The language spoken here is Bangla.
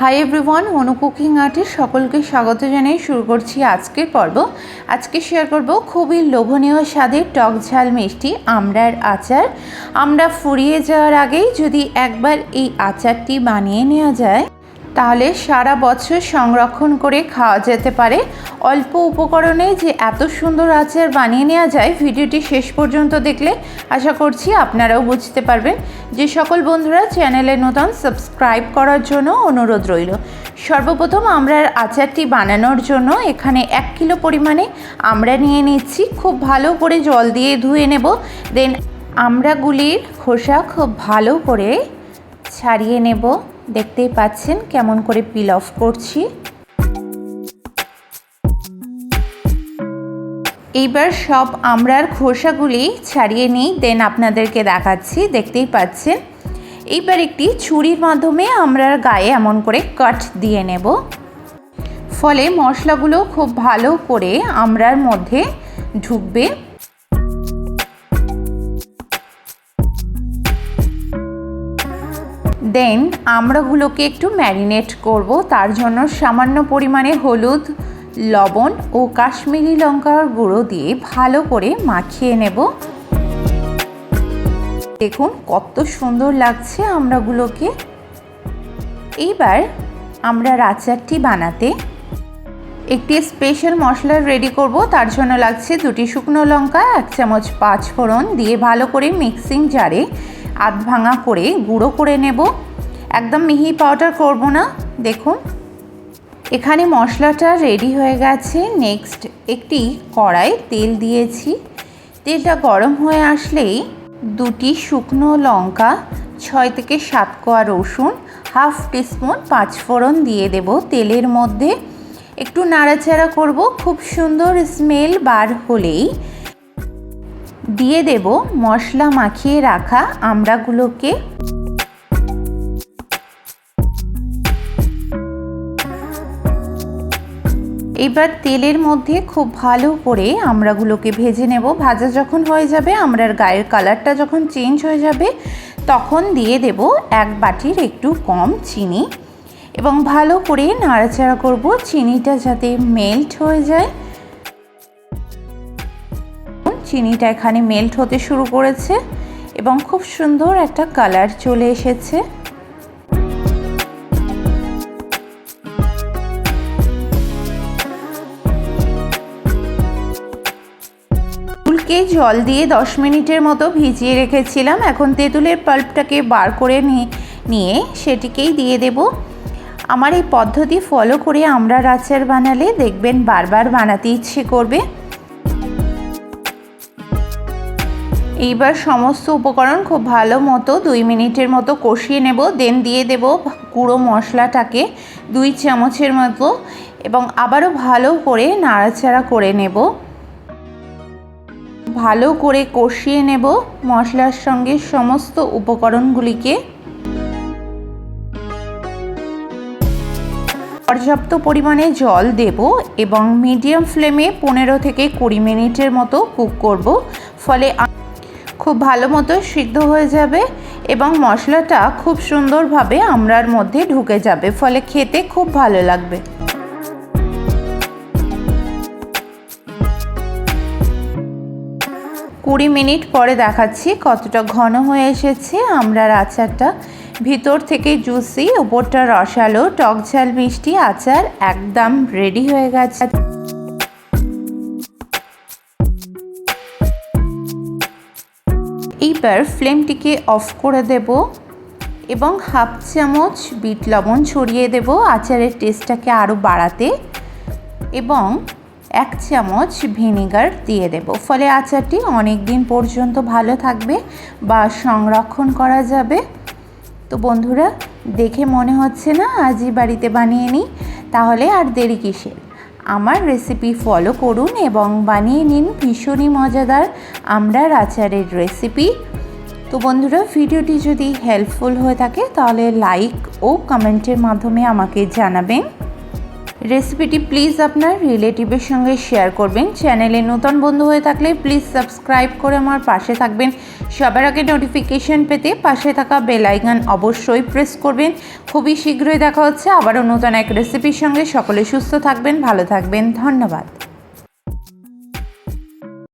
হাই এভরিওয়ান অনু কুকিং আর্টের সকলকে স্বাগত জানিয়ে শুরু করছি আজকের পর্ব। আজকে শেয়ার করব খুবই লোভনীয় স্বাদের টক ঝাল মিষ্টি আমড়ার আচার। আমরা ফুরিয়ে যাওয়ার আগেই যদি একবার এই আচারটি বানিয়ে নেওয়া যায় তাহলে সারা বছর সংরক্ষণ করে খাওয়া যেতে পারে। অল্প উপকরণে যে এত সুন্দর আচার বানিয়ে নেওয়া যায়, ভিডিওটি শেষ পর্যন্ত দেখলে আশা করছি আপনারাও বুঝতে পারবেন। যে সকল বন্ধুরা চ্যানেলে নতুন, সাবস্ক্রাইব করার জন্য অনুরোধ রইল। সর্বপ্রথম আমরা আচারটি বানানোর জন্য এখানে এক কিলো পরিমাণে আমরা নিয়ে নিচ্ছি। খুব ভালো করে জল দিয়ে ধুয়ে নেব। দেন আমড়াগুলির খোসা খুব ভালো করে ছাড়িয়ে নেব। দেখতেই পাচ্ছেন কেমন করে পিল অফ করছি। এইবার সব আমড়ার খোসাগুলি ছাড়িয়ে নিই দেন আপনাদেরকে দেখাচ্ছি, দেখতেই পাচ্ছেন। এইবার একটি ছুরির মাধ্যমে আমড়ার গায়ে এমন করে কাট দিয়ে নেব। ফলে মশলাগুলো খুব ভালো করে আমরার মধ্যে ঢুকবে। দেন আমড়াগুলোকে একটু ম্যারিনেট করব। তার জন্য সামান্য পরিমাণে হলুদ, লবণ ও কাশ্মীরি লঙ্কার গুঁড়ো দিয়ে ভালো করে মাখিয়ে নেব। দেখুন কত সুন্দর লাগছে আমড়াগুলোকে এইবার আমরা আচারটি বানাতে একটি স্পেশাল মশলা রেডি করব। তার জন্য লাগছে দুটি শুকনো লঙ্কা, এক চামচ পাঁচ ফোড়ন দিয়ে ভালো করে মিক্সিং জারে আধ ভাঙা করে গুঁড়ো করে নেব। একদম মিহি পাউডার করব না, দেখুন। এখানে মশলাটা রেডি হয়ে গেছে। নেক্সট একটি কড়াই তেল দিয়েছি। তেলটা গরম হয়ে আসলেই দুটি শুকনো লঙ্কা, ছয় থেকে সাত কোয়া রসুন, হাফ টিস্পুন পাঁচ ফোড়ন দিয়ে দেব তেলের মধ্যে। একটু নাড়াচাড়া করব, খুব সুন্দর স্মেল বার হলেই দিয়ে দেব মশলা মাখিয়ে রাখা আমড়াগুলোকে। এবার তেলের মধ্যে খুব ভালো করে আমড়াগুলোকে ভেজে নেব। ভাজা যখন হয়ে যাবে আমরার গায়ের কালারটা যখন চেঞ্জ হয়ে যাবে, তখন দিয়ে দেব এক বাটির একটু কম চিনি। এবং ভালো করে নাড়াচাড়া করব। চিনিটা যাতে মেল্ট হয়ে যায়। চিনিটা এখানে মেল্ট হতে শুরু করেছে এবং খুব সুন্দর একটা কালার চলে এসেছে। তেঁতুলকে জল দিয়ে দশ মিনিটের মতো ভিজিয়ে রেখেছিলাম। এখন তেঁতুলের পাল্পটাকে বার করে নিয়ে সেটিকেই দিয়ে দেব। আমার এই পদ্ধতি ফলো করে আমরা আচার বানালে দেখবেন বারবার বানাতে ইচ্ছে করবে। এইবার সমস্ত উপকরণ খুব ভালো মতো দুই মিনিটের মতো কষিয়ে নেব দেন দিয়ে দেব গুঁড়ো মশলাটাকে দুই চামচের মতো এবং আবারও ভালো করে নাড়াচাড়া করে নেব। ভালো করে কষিয়ে নেব মশলার সঙ্গে সমস্ত উপকরণগুলিকে। পর্যাপ্ত পরিমাণে জল দেব এবং মিডিয়াম ফ্লেমে পনেরো থেকে কুড়ি মিনিটের মতো কুক করব, ফলে খুব ভালো মতো সিদ্ধ হয়ে যাবে এবং মশলাটা খুব সুন্দরভাবে আমরার মধ্যে ঢুকে যাবে, ফলে খেতে খুব ভালো লাগবে। কুড়ি মিনিট পরে দেখাচ্ছি কতটা ঘন হয়ে এসেছে আমরার আচারটা। ভিতর থেকে জুসি ওপরটা রসালো, টক ঝাল, মিষ্টি আচার একদম রেডি হয়ে গেছে। এইবার ফ্লেমটিকে অফ করে দেব এবং হাফ চামচ বিট লবণ ছড়িয়ে দেব আচারের টেস্টটাকে আরও বাড়াতে এবং এক চামচ ভিনেগার দিয়ে দেব। ফলে আচারটি অনেক দিন পর্যন্ত ভালো থাকবে বা সংরক্ষণ করা যাবে। তো বন্ধুরা, দেখে মনে হচ্ছে না? আজই বাড়িতে বানিয়ে নিই। তাহলে আর দেরি কিসের? আমার রেসিপি ফলো করুন এবং বানিয়ে নিন ভীষণই মজাদার আমরার আচারের রেসিপি তো বন্ধুরা, ভিডিওটি যদি হেল্পফুল হয়ে থাকে, তাহলে লাইক ও কমেন্টের মাধ্যমে আমাকে জানাবেন। রেসিপিটি প্লিজ আপনার রিলেটিভের সঙ্গে শেয়ার করবেন। চ্যানেলে নতুন বন্ধু হয়ে থাকলে প্লিজ সাবস্ক্রাইব করে আমার পাশে থাকবেন। সবার আগে নোটিফিকেশান পেতে পাশে থাকা বেল আইকন অবশ্যই প্রেস করবেন। খুবই শীঘ্রই দেখা হচ্ছে আবারও নতুন এক রেসিপির সঙ্গে। সকলে সুস্থ থাকবেন, ভালো থাকবেন। ধন্যবাদ।